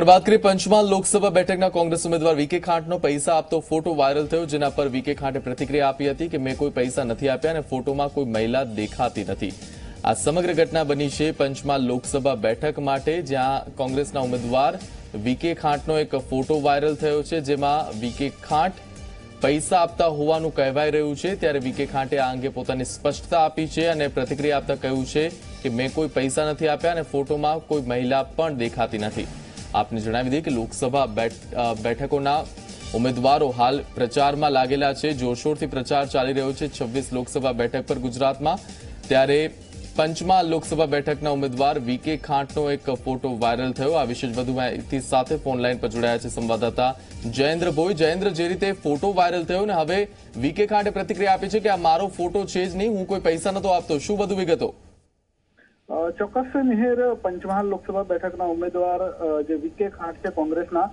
વાત કરીએ પંચમહાલ લોકસભા બેઠકના કોંગ્રેસ ઉમેદવાર વીકે ખાંટનો પૈસા આપતો ફોટો વાયરલ થયો, જેના પર વીકે ખાંટે પ્રતિક્રિયા આપી હતી કે મેં કોઈ પૈસા નથી આપ્યા અને ફોટોમાં કોઈ મહિલા દેખાતી નથી. આ સમગ્ર ઘટના બની છે પંચમહાલ લોકસભા બેઠક માટે, જ્યાં કોંગ્રેસના ઉમેદવાર વીકે ખાંટનો એક ફોટો વાયરલ થયો છે, જેમાં વીકે ખાંટ પૈસા આપતા હોવાનું કહેવાઈ રહ્યું છે. ત્યારે વીકે ખાંટે આ અંગે પોતાની સ્પષ્ટતા આપી છે અને પ્રતિક્રિયા આપતા કહ્યું છે કે મેં કોઈ પૈસા નથી આપ્યા અને ફોટોમાં કોઈ મહિલા પણ દેખાતી નથી. આપને જણાવી દઈએ કે લોકસભા બેઠ- અ, બેઠકોના ઉમેદવારો હાલ પ્રચારમાં લાગેલા છે. જોરશોરથી પ્રચાર ચાલી રહ્યો છે છવ્વીસ લોકસભા બેઠક પર ગુજરાતમાં. ત્યારે પંચમહાલ લોકસભા બેઠકના ઉમેદવાર વીકે ખાંટનો એક ફોટો વાયરલ થયો. આ વિશે વધુ માહિતી સાથે ફોન લાઈન પર જોડાયા છે સંવાદદાતા જયેન્દ્ર ભોઈ. જયેન્દ્ર જે રીતે ફોટો વાયરલ થયો ને હવે વીકે ખાંટે પ્રતિક્રિયા આપી છે કે આ મારો ફોટો છે જ નહીં હું કોઈ પૈસા નતો આપતો. શું વધુ વિગતો? અ, ચોક્કસ મિહેર, પંચમહાલ લોકસભા બેઠકના ઉમેદવાર જે વીકે ખાંટ છે કોંગ્રેસના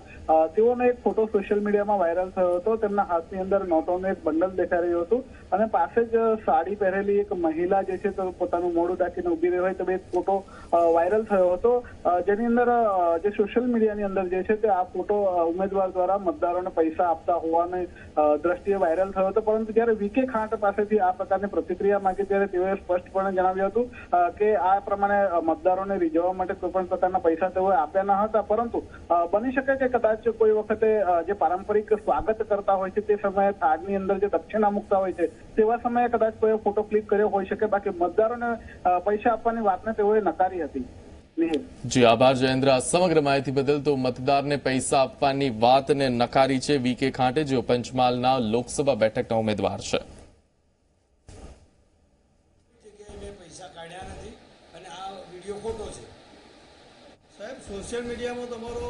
તેઓનો એક ફોટો સોશિયલ મીડિયામાં વાયરલ થયો હતો. તેમના હાથની અંદર નોટોનું એક બંડલ દેખાઈ રહ્યું હતું અને પાસે જ સાડી પહેરેલી એક મહિલા જે છે તો પોતાનું મોઢું ઢાંકીને ઊભી રહી હોય તો એક ફોટો વાયરલ થયો હતો. જેની અંદર જે સોશિયલ મીડિયાની અંદર જે છે તે આ ફોટો ઉમેદવાર દ્વારા મતદારોને પૈસા આપતા હોવાની દ્રષ્ટિએ વાયરલ થયો હતો. પરંતુ જ્યારે વીકે ખાંટ પાસેથી આ પ્રકારની પ્રતિક્રિયા માંગી, ત્યારે તેઓએ સ્પષ્ટપણે જણાવ્યું હતું કે આ પ્રમાણે મતદારોને રીઝવવા માટે કોઈ પણ પ્રકારના પૈસા તેઓ આપ્યા ન હતા પરંતુ બની શકે કે કદાચ કોઈ વખતે જે પારંપરિક સ્વાગત કરતા હોય છે તે સમયે થાળની અંદર જે દક્ષિણા મૂકતા હોય છે તેવા સમયે કદાચ કોઈ ફોટો ક્લિક કર્યો હોઈ શકે. બાકી મતદારોને પૈસા આપવાની વાતને તેઓએ નકારી હતી. જી આભાર જયેન્દ્ર. સમગ્ર માહિતી બદલ તો મતદારને પૈસા આપવાની વાતને નકારી છે વીકે ખાંટે જેઓ પંચમહાલના લોકસભા બેઠકના ઉમેદવાર છે. પૈસા કાઢ્યા નથી. અને આ વીડિયો ખોટો છે. સાહેબ સોશિયલ મીડિયામાં તમારો